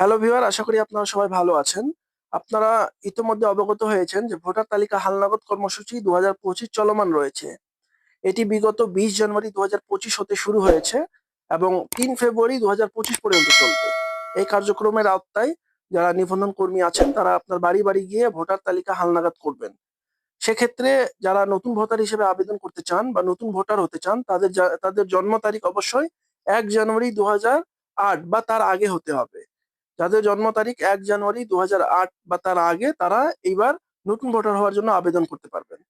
Hello viewer আশা করি আপনারা সবাই ভালো আছেন। আপনারা ইতিমধ্যে অবগত হয়েছেন যে ভোটার তালিকা হালনাগদ কর্মসূচি দু হাজার পঁচিশ চলমান রয়েছে। এটি বিগত বিশ জানুয়ারি দু হাজার পঁচিশ হতে শুরু হয়েছে এবং তিন ফেব্রুয়ারি দু হাজার পঁচিশ পর্যন্ত চলবে। এই কার্যক্রমের আওতায় যারা নিবন্ধন কর্মী আছেন, তারা আপনার বাড়ি বাড়ি গিয়ে ভোটার তালিকা হালনাগাদ করবেন। সেক্ষেত্রে যারা নতুন ভোটার হিসেবে আবেদন করতে চান বা নতুন ভোটার হতে চান, তাদের তাদের জন্ম তারিখ অবশ্যই এক জানুয়ারি দু বা তার আগে হতে হবে। যাদের জন্ম তারিখ এক জানুয়ারি দু বা তার আগে তারা এইবার নতুন ভোটার হওয়ার জন্য আবেদন করতে পারবেন।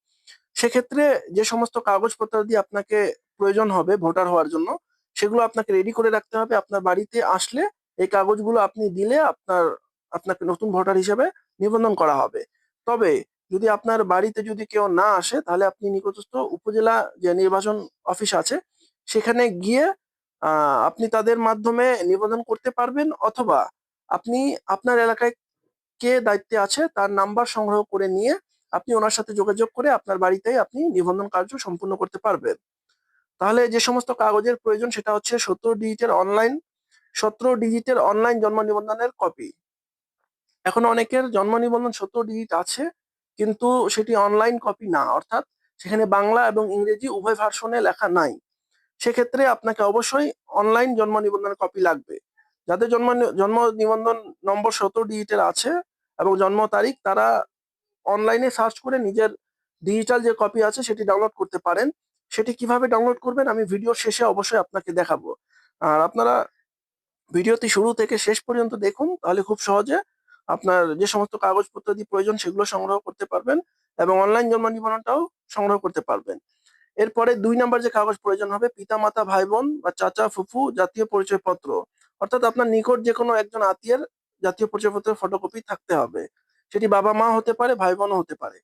সেক্ষেত্রে যে সমস্ত কাগজপত্র দিয়ে আপনাকে প্রয়োজন হবে ভোটার হওয়ার জন্য, সেগুলো আপনাকে রেডি করে রাখতে হবে। আপনার বাড়িতে আসলে এই কাগজগুলো আপনি দিলে আপনার, আপনাকে নতুন ভোটার হিসেবে নিবন্ধন করা হবে। তবে যদি আপনার বাড়িতে যদি কেউ না আসে, তাহলে আপনি নিকটস্থ উপজেলা যে নির্বাচন অফিস আছে, সেখানে গিয়ে আপনি তাদের মাধ্যমে নিবন্ধন করতে পারবেন অথবা আপনি আপনার এলাকায় কে দায়িত্বে আছে তার নাম্বার সংগ্রহ করে নিয়ে আপনি ওনার সাথে যোগাযোগ করে আপনার বাড়িতেই আপনি নিবন্ধন কার্য সম্পূর্ণ করতে পারবেন। তাহলে যে সমস্ত কাগজের প্রয়োজন সেটা হচ্ছে সতেরো ডিজিটের অনলাইন, সতেরো ডিজিটের অনলাইন জন্ম নিবন্ধনের কপি। এখন অনেকের জন্ম নিবন্ধন সতেরো ডিজিট আছে, কিন্তু সেটি অনলাইন কপি না, অর্থাৎ সেখানে বাংলা এবং ইংরেজি উভয় ভার্সনে লেখা নাই। সেক্ষেত্রে আপনাকে অবশ্যই অনলাইন জন্ম নিবন্ধনের কপি লাগবে। যাদের জন্ম জন্ম নিবন্ধন নম্বর সতেরো ডিজিটের আছে এবং জন্ম তারিখ তারা অনলাইনে সার্চ করে নিজের ডিজিটাল যে কপি আছে সেটি ডাউনলোড করতে পারেন। সেটি কীভাবে ডাউনলোড করবেন আমি ভিডিও শেষে অবশ্যই আপনাকে দেখাবো। আর আপনারা ভিডিওটি শুরু থেকে শেষ পর্যন্ত দেখুন, তাহলে খুব সহজে আপনার যে সমস্ত কাগজপত্র দিয়ে প্রয়োজন সেগুলো সংগ্রহ করতে পারবেন এবং অনলাইন জন্ম নিবন্ধনটাও সংগ্রহ করতে পারবেন। এরপরে দুই নাম্বার যে কাগজ প্রয়োজন হবে পিতা মাতা ভাই বোন বা চাচা, ফুফু জাতীয় পরিচয়পত্র। অর্থাৎ আপনার নিকট যে কোনো একজন আত্মীয়ের জাতীয় পরিচয়পত্রের ফটোকপি থাকতে হবে। সেটি বাবা মা হতে পারে ভাই বোনও হতে পারে।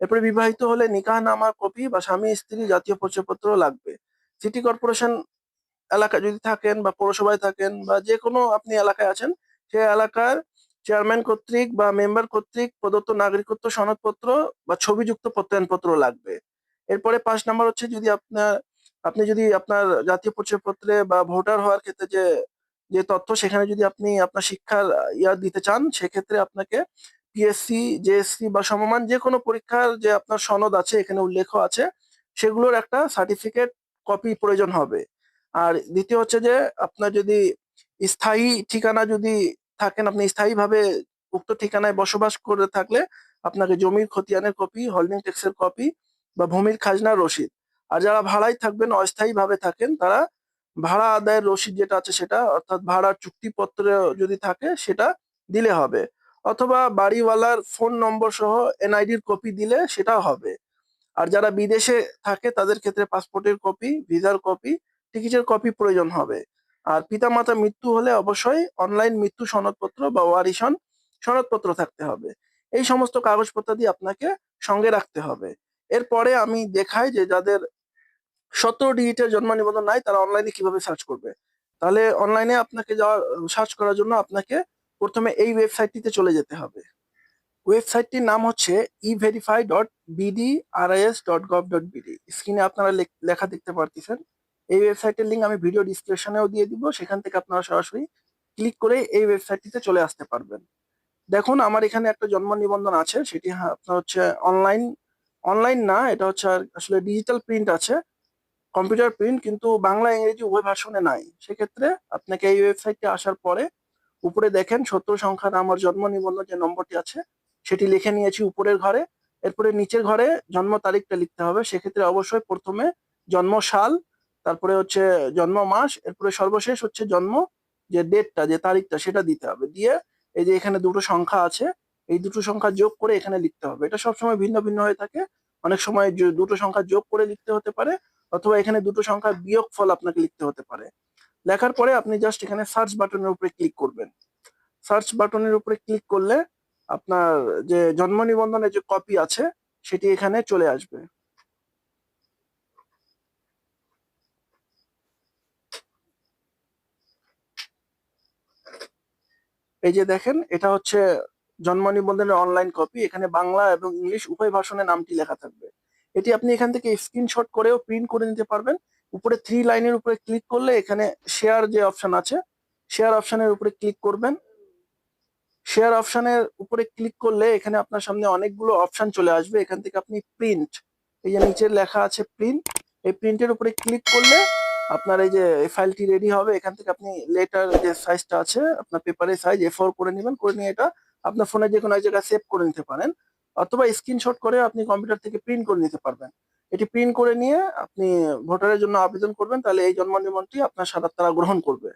এরপরে বিবাহিত হলে নিকাহ নামার কপি বা স্বামী, স্ত্রী জাতীয় পরিচয়পত্র লাগবে। সিটি কর্পোরেশন এলাকা যদি থাকেন বা পৌরসভায় থাকেন বা যে কোনো আপনি এলাকায় আছেন, সে এলাকার চেয়ারম্যান কর্তৃক বা মেম্বার কর্তৃক প্রদত্ত নাগরিকত্ব সনদপত্র বা ছবিযুক্ত প্রত্যয়নপত্র লাগবে। এরপরে পাঁচ নাম্বার হচ্ছে যদি আপনার, আপনি যদি আপনার জাতীয় পরিচয়পত্রে বা ভোটার হওয়ার ক্ষেত্রে যে যে তথ্য সেখানে যদি আপনি আপনার শিক্ষার ইয়া দিতে চান, সেক্ষেত্রে আপনাকে পিএসসি জেএসসি বা সমমান যে কোনো পরীক্ষার যে আপনার সনদ আছে, এখানে উল্লেখ আছে, সেগুলোর একটা সার্টিফিকেট কপি প্রয়োজন হবে। আর দ্বিতীয় হচ্ছে যে, আপনার যদি স্থায়ী ঠিকানা যদি থাকেন, আপনি স্থায়ীভাবে উক্ত ঠিকানায় বসবাস করে থাকলে আপনাকে জমির খতিয়ানের কপি হোল্ডিং ট্যাক্সের কপি বা ভূমির খাজনার রসিদ। আর যারা ভাড়ায় থাকবেন অস্থায়ী ভাবে থাকেন, তারা ভাড়া আদায়ের রসিদ যেটা আছে সেটা, অর্থাৎ ভাড়ার চুক্তিপত্র যদি থাকে সেটা দিলে হবে। অথবা বাড়িওয়ালার ফোন নম্বর সহ এনআইডির কপি দিলে সেটাও হবে। আর যারা বিদেশে থাকে তাদের ক্ষেত্রে পাসপোর্টের কপি, ভিসার কপি, টিকিটের কপি প্রয়োজন হবে। আর পিতামাতা মৃত্যু হলে অবশ্যই অনলাইন মৃত্যু সনদপত্র বা ওয়ারিশন সনদপত্র থাকতে হবে। এই সমস্ত কাগজপত্র দিয়ে আপনাকে সঙ্গে রাখতে হবে। এরপরে আমি দেখাই যে যাদের সতেরো ডিজিটের জন্ম নিবন্ধন নাই, তারা অনলাইনে কীভাবে সার্চ করবে? তাহলে অনলাইনে আপনাকে যাওয়ার সার্চ করার জন্য আপনাকে প্রথমে এই ওয়েবসাইটটিতে চলে যেতে হবে। ওয়েবসাইটটির নাম হচ্ছে E verify dot BD R S dot gov dot BD স্ক্রিনে আপনারা লেখ- দেখতে পারতেছেন। এই ওয়েবসাইটের লিঙ্ক আমি ভিডিও ডিসক্রিপশনেও দিয়ে দিব, সেখান থেকে আপনারা সরাসরি ক্লিক করে এই ওয়েবসাইটটিতে চলে আসতে পারবেন। দেখুন, আমার এখানে একটা জন্ম নিবন্ধন আছে, সেটি আপনার হচ্ছে অনলাইন অনলাইন না, এটা হচ্ছে আসলে ডিজিটাল প্রিন্ট আছে। কম্পিউটার প্রিন্ট কিন্তু বাংলা, ইংরেজি উভয় ভার্সনে নাই। সেক্ষেত্রে আপনাকে এই ওয়েবসাইটে আসার পরে উপরে দেখেন সত্তর সংখ্যার আমার জন্ম নিবন্ধন যে নম্বরটি আছে, সেটি লিখে নিয়েছি উপরের ঘরে। এরপরে নিচের ঘরে জন্ম তারিখটা লিখতে হবে। সেক্ষেত্রে অবশ্যই প্রথমে জন্ম সাল, তারপরে হচ্ছে জন্ম মাস, এরপরে সর্বশেষ হচ্ছে জন্ম যে ডেটটা যে তারিখটা, সেটা দিতে হবে। দিয়ে এই যে এখানে দুটো সংখ্যা আছে, এই দুটো সংখ্যা যোগ করে এখানে লিখতে হবে। এটা সবসময় ভিন্ন ভিন্ন হয়ে থাকে। অনেক সময় দুটো সংখ্যা যোগ করে লিখতে হতে পারে, অথবা এখানে দুটো সংখ্যা বিয়োগ ফল আপনাকে লিখতে হতে পারে। লেখার পরে আপনি জাস্ট এখানে সার্চ বাটনের উপরে ক্লিক করবেন। সার্চ বাটনের উপরে ক্লিক করলে আপনার যে জন্ম নিবন্ধনের যে কপি আছে, সেটি এখানে চলে আসবে। এই যে দেখেন, এটা হচ্ছে জন্ম নিবন্ধনের অনলাইন কপি এখানে বাংলা এবং ইংলিশ উভয় ভাষণে নামটি লেখা থাকবে। এটি আপনি এখান থেকে স্ক্রিনশট করেও প্রিন্ট করে নিতে পারবেন। উপরে থ্রি লাইনের উপরে ক্লিক করলে এখানে শেয়ার যে অপশন আছে শেয়ার অপশনের উপরে ক্লিক করবেন। শেয়ার অপশনের উপরে ক্লিক করলে এখানে আপনার সামনে অনেকগুলো অপশন চলে আসবে। এখান থেকে আপনি প্রিন্ট এই যে নিচে লেখা আছে প্রিন্ট এই প্রিন্টের উপরে ক্লিক করলে আপনার এই যে ফাইলটি রেডি হবে। এখান থেকে আপনি লেটার যে সাইজটা আছে, আপনার পেপারের সাইজ এ করে নেবেন। করে নিয়ে এটা আপনার ফোনে যে কোনো এক জায়গায় সেভ করে নিতে পারেন, অথবা স্ক্রিনশট করে আপনি কম্পিউটার থেকে প্রিন্ট করে নিতে পারবেন। এটি প্রিন্ট করে নিয়ে আপনি ভোটারের জন্য আবেদন করবেন, তাহলে এই জন্ম আপনার সাদার তারা গ্রহণ করবে।